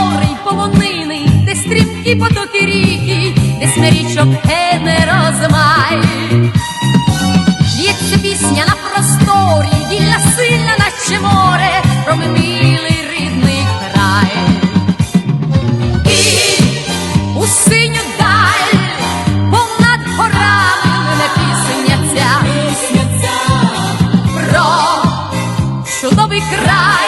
гори й полонини, де стрімкі потоки ріки, десь на річок гене розмай. В'ється пісня на просторі, вільна сильна, наче море, про милий рідний край. І у синю даль, понад горами мене пісня ця, про чудовий край.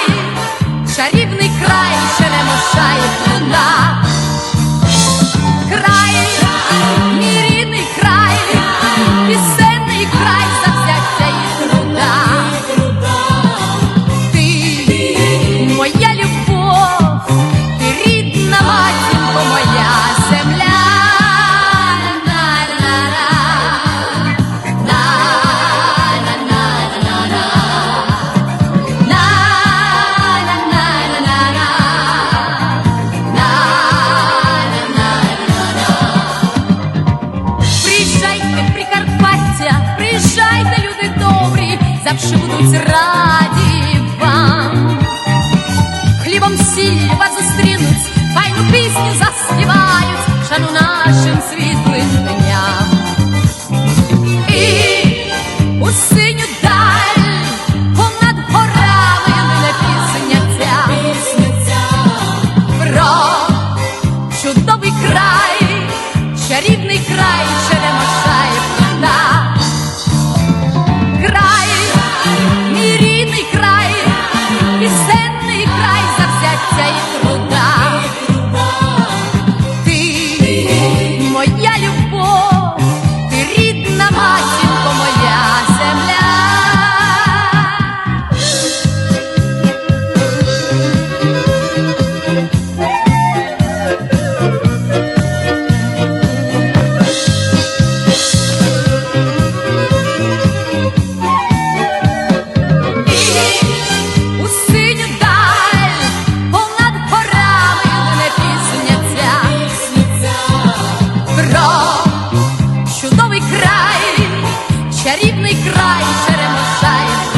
Нехай люди добрі завжди будуть раді вам. Хлібом сіль вас зустрінуть, файну пісню заспівають, шану нашим світлим дням. І у синю даль понад горами мене пісня ця, пісня ця. Переможай, переможай.